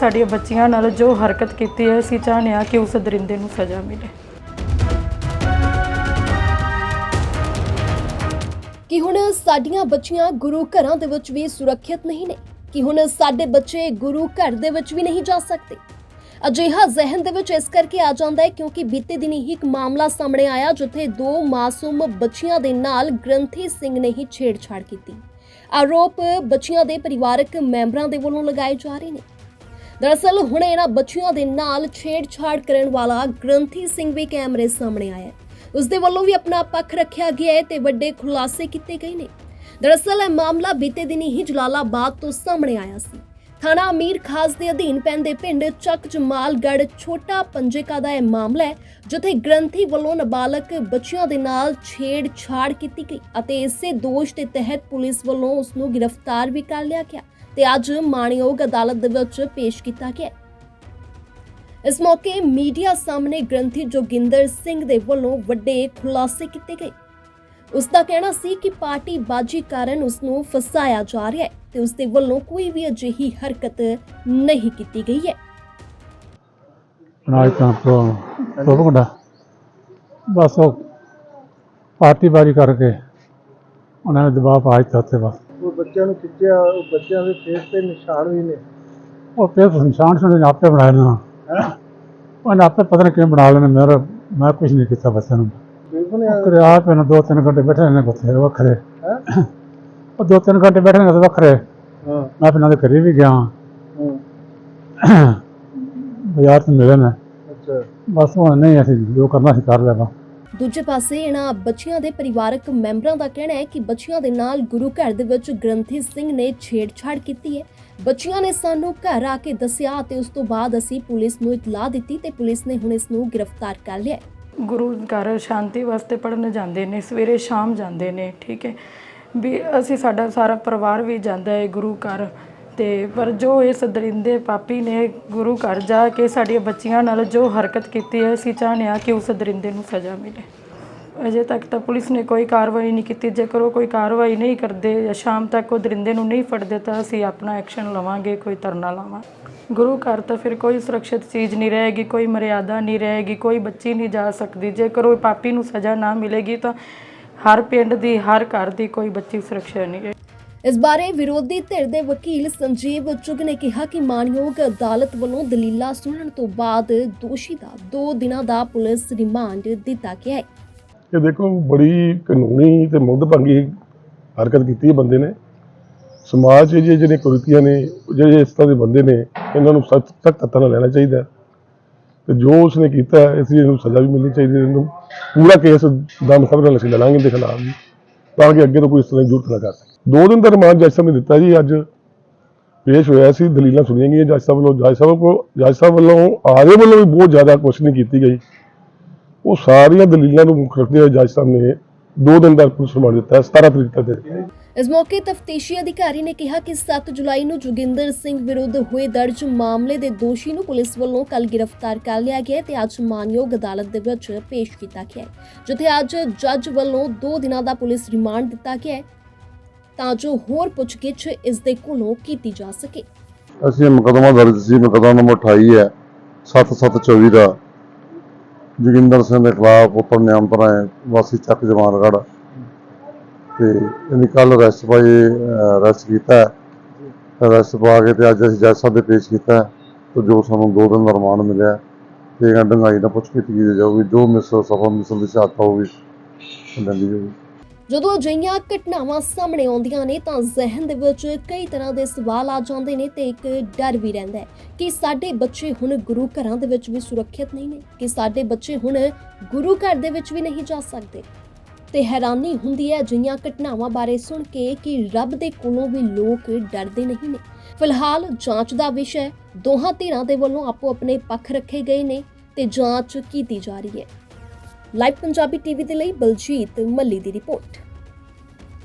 ਸਾਡੀਆਂ ਬੱਚੀਆਂ ਨਾਲ ਜੋ ਹਰਕਤ ਕੀਤੀ ਹੈ, ਅਸੀਂ ਚਾਹੁੰਦੇ ਹਾਂ ਕਿ ਉਸ ਦਰਿੰਦੇ ਨੂੰ ਸਜ਼ਾ ਮਿਲੇ। ਕਿ ਹੁਣ ਸਾਡੀਆਂ ਬੱਚੀਆਂ ਗੁਰੂ ਘਰਾਂ ਦੇ ਵਿੱਚ ਵੀ ਸੁਰੱਖਿਅਤ ਨਹੀਂ ਨੇ? ਕਿ ਹੁਣ ਸਾਡੇ ਬੱਚੇ ਗੁਰੂ ਘਰ ਦੇ ਵਿੱਚ ਵੀ ਨਹੀਂ ਜਾ ਸਕਦੇ? ਅਜਿਹਾ ਜ਼ਿਹਨ ਦੇ ਵਿੱਚ ਇਸ ਕਰਕੇ ਆ ਜਾਂਦਾ ਹੈ ਕਿਉਂਕਿ ਬੀਤੇ ਦਿਨੀ ਹੀ ਇੱਕ ਮਾਮਲਾ ਸਾਹਮਣੇ ਆਇਆ ਜਿੱਥੇ ਦੋ ਮਾਸੂਮ ਬੱਚੀਆਂ ਦੇ ਨਾਲ ਗ੍ਰੰਥੀ ਸਿੰਘ ਨੇ ਹੀ ਛੇੜਛਾੜ ਕੀਤੀ। ਆਰੋਪ ਬੱਚੀਆਂ ਦੇ ਪਰਿਵਾਰਕ ਮੈਂਬਰਾਂ ਦੇ ਵੱਲੋਂ ਲਗਾਏ ਜਾ ਰਹੇ ਨੇ। ਦਰਅਸਲ ਹੁਣ ਇਹਨਾਂ ਬੱਚੀਆਂ ਦੇ ਨਾਲ ਛੇੜਛਾੜ ਕਰਨ ਵਾਲਾ ਗ੍ਰੰਥੀ ਸਿੰਘ ਵੀ ਕੈਮਰੇ ਸਾਹਮਣੇ ਆਇਆ ਹੈ। ਉਸ ਦੇ ਵੱਲੋਂ ਵੀ ਆਪਣਾ ਪੱਖ ਰੱਖਿਆ ਗਿਆ ਹੈ ਤੇ ਵੱਡੇ ਖੁਲਾਸੇ ਕੀਤੇ ਗਏ ਨੇ। ਦਰਅਸਲ ਇਹ ਮਾਮਲਾ ਬੀਤੇ ਦਿਨੀ ਹੀ ਜਲਾਲਾਬਾਦ ਤੋਂ ਸਾਹਮਣੇ ਆਇਆ ਸੀ। ਥਾਣਾ ਅਮੀਰ ਖਾਸ ਦੇ ਅਧੀਨ ਪੈਂਦੇ ਪਿੰਡ ਚੱਕ ਜਮਾਲਗੜ ਛੋਟਾ ਪੰਜੇਕਾ ਦਾ ਇਹ ਮਾਮਲਾ ਹੈ, ਜਿੱਥੇ ਗ੍ਰੰਥੀ ਵੱਲੋਂ ਨਾਬਾਲਗ ਬੱਚਿਆਂ ਦੇ ਨਾਲ ਛੇੜਛਾੜ ਕੀਤੀ ਗਈ ਅਤੇ ਇਸੇ ਦੋਸ਼ ਦੇ ਤਹਿਤ ਪੁਲਿਸ ਵੱਲੋਂ ਉਸ ਨੂੰ ਗ੍ਰਿਫਤਾਰ ਵੀ ਕਰ ਲਿਆ ਗਿਆ। ਤੇ ਅੱਜ ਮਾਣਯੋਗ ਅਦਾਲਤ ਦੇ ਵਿੱਚ ਪੇਸ਼ ਕੀਤਾ ਗਿਆ ਇਸ ਮੌਕੇ ਮੀਡੀਆ ਸਾਹਮਣੇ ਗ੍ਰੰਥੀ ਜੋਗਿੰਦਰ ਸਿੰਘ ਦੇ ਵੱਲੋਂ ਵੱਡੇ ਖੁਲਾਸੇ ਕੀਤੇ ਗਏ। ਉਸ ਦਾ ਕਹਿਣਾ ਸੀ ਕਿ ਪਾਰਟੀ ਬਾਜੀ ਕਾਰਨ ਉਸ ਨੂੰ ਫਸਾਇਆ ਜਾ ਰਿਹਾ ਹੈ ਤੇ ਉਸ ਦੇ ਵੱਲੋਂ ਕੋਈ ਵੀ ਅਜਿਹੀ ਹਰਕਤ ਨਹੀਂ ਕੀਤੀ ਗਈ ਹੈ। ਬਣਾਈ ਤਾਂ ਪ੍ਰੋਪਗੈਂਡਾ ਬਸ ਉਹ ਪਾਰਟੀਬਾਜ਼ੀ ਕਰਕੇ ਉਹਨਾਂ ਨੇ ਦਬਾਅ ਪਾ ਦਿੱਤਾ ਉੱਤੇ ਬਸ। ਉਹ ਬੱਚਿਆਂ ਨੂੰ ਖਿੱਚਿਆ ਉਹ ਬੱਚਿਆਂ ਦੇ ਫੇਸ ਤੇ ਨਿਸ਼ਾਨ ਵੀ ਨੇ। ਉਹ ਫਿਰ ਨਿਸ਼ਾਨ ਸੁਣੇ ਆਪੇ ਨਾ ਹੈ? ਉਹਨੇ ਆਪੇ ਪਤਾ ਨਹੀਂ ਕਿਵੇਂ ਬਣਾ ਲੈਣੇ ਮੇਰਾ ਮੈਂ ਕੁਝ ਨਹੀਂ ਕੀਤਾ ਬੱਚਿਆਂ ਨੂੰ। ਕਰੇ ਆਪ ਇਹਨਾਂ ਦੋ ਤਿੰਨ ਘੰਟੇ ਬੈਠੇ ਨੇ ਉੱਥੇ ਵੱਖਰੇ। ਉਹ ਦੋ ਤਿੰਨ ਘੰਟੇ ਬੈਠੇ ਨੇ ਵੱਖਰੇ। ਹਾਂ। ਮੈਂ ਫਿਰ ਇਹਨਾਂ ਦੇ ਘਰੇ ਵੀ ਗਿਆ। ਹਾਂ। ਬਾਜ਼ਾਰ ਤੋਂ ਮਿਲੇ ਨੇ। ਅੱਛਾ। ਬਸ ਉਹ ਨਹੀਂ ਅਸੀਂ ਜੋ ਕਰਨਾ ਸੀ ਕਰ ਲਿਆ ਵਾ। ਦੂਜੇ ਪਾਸੇ ਇਹਨਾਂ ਬੱਚਿਆਂ ਦੇ ਪਰਿਵਾਰਕ ਮੈਂਬਰਾਂ ਦਾ ਕਹਿਣਾ ਹੈ ਕਿ ਬੱਚਿਆਂ ਦੇ ਨਾਲ ਗੁਰੂ ਘਰ ਦੇ ਵਿੱਚ ਗ੍ਰੰਥੀ ਸਿੰਘ ਨੇ ਛੇੜਛਾੜ ਕੀਤੀ ਹੈ। ਬੱਚਿਆਂ ਨੇ ਸਾਨੂੰ ਘਰ ਆ ਕੇ ਦੱਸਿਆ ਤੇ ਉਸ ਤੋਂ ਬਾਅਦ ਅਸੀਂ ਪੁਲਿਸ ਨੂੰ ਇਤਲਾਹ ਦਿੱਤੀ ਤੇ ਪੁਲਿਸ ਨੇ ਹੁਣ ਇਸ ਨੂੰ ਗ੍ਰਿਫਤਾਰ ਕਰ ਲਿਆ ਗੁਰੂ ਘਰ ਸ਼ਾਂਤੀ ਵਾਸਤੇ ਪੜਨ ਜਾਂਦੇ ਨੇ, ਸਵੇਰੇ ਸ਼ਾਮ ਜਾਂਦੇ ਨੇ, ਠੀਕ ਹੈ। ਵੀ ਅਸੀਂ ਸਾਡਾ ਸਾਰਾ ਪਰਿਵਾਰ ਵੀ ਜਾਂਦਾ ਹੈ ਗੁਰੂ ਘਰ। ਅਤੇ ਪਰ ਜੋ ਇਸ ਦਰਿੰਦੇ ਪਾਪੀ ਨੇ ਗੁਰੂ ਘਰ ਜਾ ਕੇ ਸਾਡੀਆਂ ਬੱਚੀਆਂ ਨਾਲ ਜੋ ਹਰਕਤ ਕੀਤੀ ਹੈ, ਅਸੀਂ ਚਾਹੁੰਦੇ ਹਾਂ ਕਿ ਉਸ ਦਰਿੰਦੇ ਨੂੰ ਸਜ਼ਾ ਮਿਲੇ। ਅਜੇ ਤੱਕ ਤਾਂ ਪੁਲਿਸ ਨੇ ਕੋਈ ਕਾਰਵਾਈ ਨਹੀਂ ਕੀਤੀ। ਜੇਕਰ ਉਹ ਕੋਈ ਕਾਰਵਾਈ ਨਹੀਂ ਕਰਦੇ ਜਾਂ ਸ਼ਾਮ ਤੱਕ ਉਹ ਦਰਿੰਦੇ ਨੂੰ ਨਹੀਂ ਫੜਦੇ, ਤਾਂ ਅਸੀਂ ਆਪਣਾ ਐਕਸ਼ਨ ਲਵਾਂਗੇ, ਕੋਈ ਧਰਨਾ ਲਾਵਾਂਗੇ। ਗੁਰੂ ਘਰ ਤਾਂ ਫਿਰ ਕੋਈ ਸੁਰੱਖਿਅਤ ਚੀਜ਼ ਨਹੀਂ ਰਹੇਗੀ, ਕੋਈ ਮਰਿਆਦਾ ਨਹੀਂ ਰਹੇਗੀ, ਕੋਈ ਬੱਚੀ ਨਹੀਂ ਜਾ ਸਕਦੀ। ਜੇਕਰ ਉਹ ਪਾਪੀ ਨੂੰ ਸਜ਼ਾ ਨਾ ਮਿਲੇਗੀ, ਤਾਂ ਹਰ ਪਿੰਡ ਦੀ, ਹਰ ਘਰ ਦੀ ਕੋਈ ਬੱਚੀ ਸੁਰੱਖਿਆ ਨਹੀਂ ਰਹੇਗੀ। ਇਸ ਬਾਰੇ ਵਿਰੋਧੀ ਧਿਰ ਦੇ ਵਕੀਲ ਸੰਜੀਵ ਚੁਗ ਨੇ ਕਿਹਾ ਕਿ ਮਾਨਯੋਗ ਅਦਾਲਤ ਵੱਲੋਂ ਦਲੀਲਾਂ ਸੁਣਨ ਤੋਂ ਬਾਅਦ ਦੋਸ਼ੀ ਦਾ 2 ਦਿਨਾਂ ਦਾ ਪੁਲਿਸ ਰਿਮਾਂਡ ਦਿੱਤਾ ਗਿਆ ਹੈ। ਇਹ ਦੇਖੋ ਬੜੀ ਕਾਨੂੰਨੀ ਤੇ ਮੁੱਦਭੰਗੀ ਹਰਕਤ ਕੀਤੀ ਹੈ ਬੰਦੇ ਨੇ। ਸਮਾਜ 'ਚ ਜੇ ਜਿਹੜੇ ਕੁਰੀਤੀਆਂ ਨੇ ਜਿਹੜੇ ਇਸ ਤਰ੍ਹਾਂ ਦੇ ਬੰਦੇ ਨੇ ਇਹਨਾਂ ਨੂੰ ਸਖਤ ਸਖਤ ਹੱਥਾਂ ਨਾਲ ਲੈਣਾ ਚਾਹੀਦਾ ਹੈ। ਤੇ ਜੋ ਉਸਨੇ ਕੀਤਾ ਹੈ, ਇਸ ਲਈ ਇਹਨੂੰ ਸਜ਼ਾ ਵੀ ਮਿਲਣੀ ਚਾਹੀਦੀ ਹੈ ਇਹਨੂੰ ਪੂਰਾ ਕੇਸ ਦਮ ਖਬਰ ਨਾਲ ਅਸੀਂ ਲੜਾਂਗੇ ਦੇ ਖਿਲਾਫ ਤਾਂ ਕਿ ਅੱਗੇ ਤੋਂ ਕੋਈ ਇਸ ਤਰ੍ਹਾਂ ਦੀ ਜ਼ਰੂਰਤ ਨਾ ਕਰ ਸਕੇ। ਦੋ ਦਿਨ ਦਾ ਰਿਮਾਂਡ ਜੱਜ ਸਾਹਿਬ ਨੇ ਦਿੱਤਾ ਜੀ, ਅੱਜ ਪੇਸ਼ ਹੋਇਆ ਸੀ, ਦਲੀਲਾਂ ਸੁਣੀਆਂ ਗਈਆਂ ਜੱਜ ਸਾਹਿਬ ਵੱਲੋਂ, ਜੱਜ ਸਾਹਿਬ ਕੋ ਜੱਜ ਸਾਹਿਬ ਵੱਲੋਂ, ਆਰੇ ਵੱਲੋਂ ਵੀ ਬਹੁਤ ਜ਼ਿਆਦਾ ਕੁਐਸਚਨਿੰਗ ਕੀਤੀ ਗਈ। ਉਹ ਸਾਰੀਆਂ ਦਲੀਲਾਂ ਨੂੰ ਮੁੱਖ ਰੱਖਦੇ ਹੋਏ ਜੱਜ ਸਾਹਿਬ ਨੇ ਦੋ ਦਿਨ ਦਾ ਪੁਲਿਸ ਰਿਮਾਂਡ ਦਿੱਤਾ 17 ਤਰੀਕ ਤੱਕ ਦੇ ਇਸ ਮੌਕੇ ਤਫਤੀਸ਼ੀ ਅਧਿਕਾਰੀ ਨੇ ਕਿਹਾ ਕਿ 7 ਜੁਲਾਈ ਨੂੰ ਜੋਗਿੰਦਰ ਸਿੰਘ ਵਿਰੁੱਧ ਹੋਏ ਦਰਜ ਮਾਮਲੇ ਦੇ ਦੋਸ਼ੀ ਨੂੰ ਪੁਲਿਸ ਵੱਲੋਂ ਕੱਲ ਗ੍ਰਿਫਤਾਰ ਕਰ ਲਿਆ ਗਿਆ ਤੇ ਅੱਜ ਮਾਨਯੋਗ ਅਦਾਲਤ ਦੇ ਵਿੱਚ ਪੇਸ਼ ਕੀਤਾ ਗਿਆ ਹੈ, ਜਿੱਥੇ ਅੱਜ ਜੱਜ ਵੱਲੋਂ 2 ਦਿਨਾਂ ਦਾ ਪੁਲਿਸ ਰਿਮਾਂਡ ਦਿੱਤਾ ਗਿਆ ਤਾਂ ਜੋ ਹੋਰ ਪੁੱਛਗਿੱਛ ਇਸ ਦੇ ਕੋਲੋਂ ਕੀਤੀ ਜਾ ਸਕੇ। ਅਸੀਂ ਇਹ ਦਰਜ ਸੀ, ਮੁਕੱਦਮਾ ਨੰਬਰ 28 ਹੈ 7724 ਦਾ। ਜੋਗਿੰਦਰ ਸਿੰਘ ਦੇ ਖਿਲਾਫ ਪੁੱਤਰ ਨਿਯੰਤਰਣ ਵਾਸੀ ਚੱਕ ਜਮਾਨਗੜ੍ਹ। ਤੇ ਇਹਦੀ ਕੱਲ ਅਰੈਸਟ ਪਾਈ ਅਰੈਸਟ ਕੀਤਾ ਅਰੈਸਟ ਪਾ ਕੇ ਤੇ ਅੱਜ ਅਸੀਂ ਜੱਜ ਸਾਹਿਬ ਦੇ ਪੇਸ਼ ਕੀਤਾ ਤੇ ਜੋ ਸਾਨੂੰ ਦੋ ਦਿਨ ਦਾ ਰਿਮਾਂਡ ਮਿਲਿਆ ਤੇ ਇਹਨਾਂ ਡੰਗਾਈ ਪੁੱਛ ਕੀਤੀ ਜਾਊਗੀ, ਜੋ ਮਿਸ ਸਫਲ ਮਿਸਲ ਦੀ ਸ਼ਹਾਦਤ ਹੋਊਗੀ ਲੈਂਦੀ ਜਾਊਗੀ। ਜਦੋਂ ਅਜਿਹੀਆਂ ਘਟਨਾਵਾਂ ਸਾਹਮਣੇ ਆਉਂਦੀਆਂ ਨੇ ਤਾਂ ਜ਼ਿਹਨ ਦੇ ਵਿੱਚ ਕਈ ਤਰ੍ਹਾਂ ਦੇ ਸਵਾਲ ਆ ਜਾਂਦੇ ਨੇ ਤੇ ਇੱਕ ਡਰ ਵੀ ਰਹਿੰਦਾ ਹੈ ਕਿ ਸਾਡੇ ਬੱਚੇ ਹੁਣ ਗੁਰੂ ਘਰਾਂ ਦੇ ਵਿੱਚ ਵੀ ਸੁਰੱਖਿਅਤ ਨਹੀਂ ਨੇ, ਕਿ ਸਾਡੇ ਬੱਚੇ ਹੁਣ ਗੁਰੂ ਘਰ ਦੇ ਵਿੱਚ ਵੀ ਨਹੀਂ ਜਾ ਸਕਦੇ। ਤੇ ਹੈਰਾਨੀ ਹੁੰਦੀ ਹੈ ਅਜਿਹੀਆਂ ਘਟਨਾਵਾਂ ਬਾਰੇ ਸੁਣ ਕੇ ਕਿ ਰੱਬ ਦੇ ਕੋਲੋਂ ਵੀ ਲੋਕ ਡਰਦੇ ਨਹੀਂ ਨੇ। ਫਿਲਹਾਲ ਜਾਂਚ ਦਾ ਵਿਸ਼ਾ ਦੋਹਾਂ ਧਿਰਾਂ ਦੇ ਵੱਲੋਂ ਆਪੋ ਆਪਣੇ ਪੱਖ ਰੱਖੇ ਗਏ ਨੇ ਤੇ ਜਾਂਚ ਕੀਤੀ ਜਾ ਰਹੀ ਹੈ। ਲਾਈਵ ਪੰਜਾਬੀ ਟੀਵੀ ਦੇ ਲਈ ਬਲਜੀਤ ਮੱਲੀ ਦੀ ਰਿਪੋਰਟ।